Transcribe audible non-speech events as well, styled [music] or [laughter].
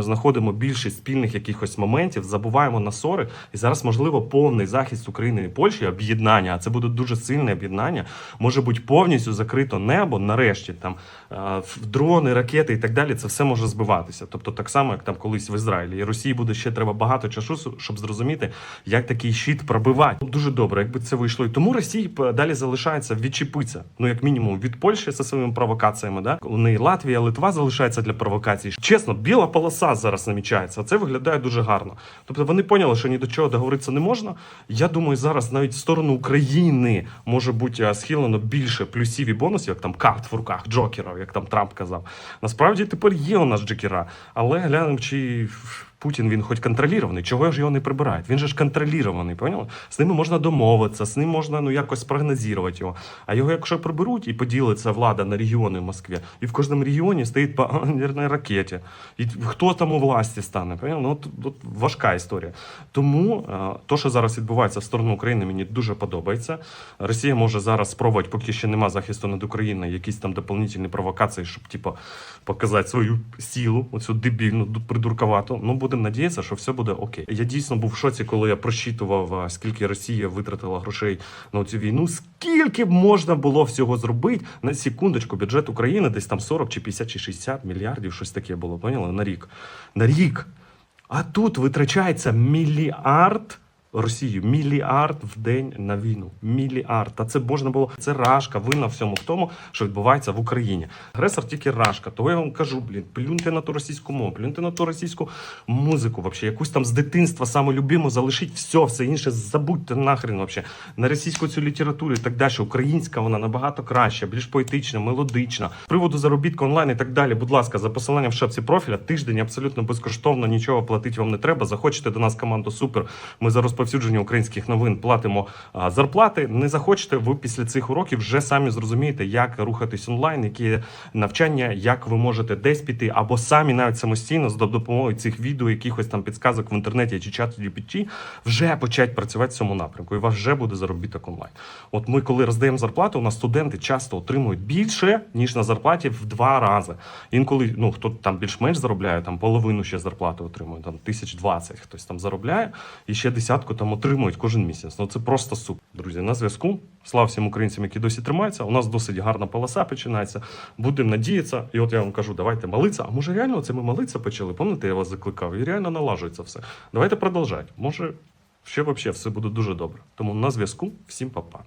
ми знаходимо більше спільних якихось моментів, забуваємо на ссори, і зараз можливо повний захист України і Польщі, об'єднання. А це буде дуже сильне об'єднання. Може бути повністю закрито небо. Нарешті там е, дрони, ракети і так далі. Це все може збиватися. Тобто, так само, як там колись в Ізраїлі. І Росії буде ще треба багато часу, щоб зрозуміти, як такий щит пробивати. Дуже добре, якби це вийшло. І тому Росії далі залишається відчепитися. Ну як мінімум від Польщі зі своїми провокаціями. Да? У неї Латвія, Литва залишається для провокацій. Чесно, біла полоса зараз намічається. Це виглядає дуже гарно. Тобто вони поняли, що ні до чого договоритися не можна. Я думаю, зараз навіть в сторону України може бути е, схилено більше плюсів і бонусів, як там карт в руках джокерів, як там Трамп казав. Насправді тепер є у нас джокера, але глянемо, чи Путін він хоч контролірований, чого ж його не прибирають? Він же ж контролірований, поняли? З ними можна домовитися, з ним можна ну якось спрогнозувати його. А його, якщо приберуть і поділиться влада на регіони в Москві, і в кожному регіоні стоїть по [laughs] ракеті. І хто там у власті стане? Поняли? Ну, от, от важка історія. Тому е, то, що зараз відбувається в сторону України, мені дуже подобається. Росія може зараз спробувати, поки ще нема захисту над Україною, якісь там доповнительні провокації, щоб типу, показати свою силу, оцю дебільну, ду- придурковату. Ну, будемо надіятися, що все буде окей. Я дійсно був в шоці, коли я просчитував, скільки Росія витратила грошей на цю війну. Скільки б можна було всього зробити на секундочку, бюджет України десь там 40 чи 50 чи 60 мільярдів, щось таке було, поняли? На рік. На рік. А тут витрачається мільярд. Росію мільярд в день на війну. Мільярд. Та це можна було. Це рашка винна всьому в тому, що відбувається в Україні. Агресор тільки рашка. Того я вам кажу, блін, плюньте на ту російську мову, плюньте на ту російську музику. Вообще, якусь там з дитинства саме любиму залишіть все, все інше забудьте нахрен. Вообще. На російську цю літературу і так далі. Українська вона набагато краща, більш поетична, мелодична. З приводу заробітку онлайн і так далі. Будь ласка, за посиланням в шапці профіля тиждень абсолютно безкоштовно, нічого платити вам не треба. Захочете до нас команду супер. Ми за розповсюдження українських новин платимо зарплати. Не захочете, ви після цих уроків вже самі зрозумієте, як рухатись онлайн, які навчання, як ви можете десь піти, або самі навіть самостійно з допомогою цих відео, якихось там підсказок в інтернеті чи чат GPT, вже почати працювати в цьому напрямку. І у вас вже буде заробіток онлайн. От ми, коли роздаємо зарплату, у нас студенти часто отримують більше ніж на зарплаті в два рази. Інколи ну хто там більш-менш заробляє, там половину ще зарплати отримує, там тисяч двадцять хтось там заробляє, і ще десятку там отримують кожен місяць. Ну це просто супер. Друзі, на зв'язку. Слава всім українцям, які досі тримаються. У нас досить гарна полоса починається. Будемо надіятися. І от я вам кажу, давайте молитися. А може реально це ми молитися почали? Пам'ятаєте, я вас закликав? І реально налажується все. Давайте продовжати. Може, ще взагалі все буде дуже добре. Тому на зв'язку. Всім па-па.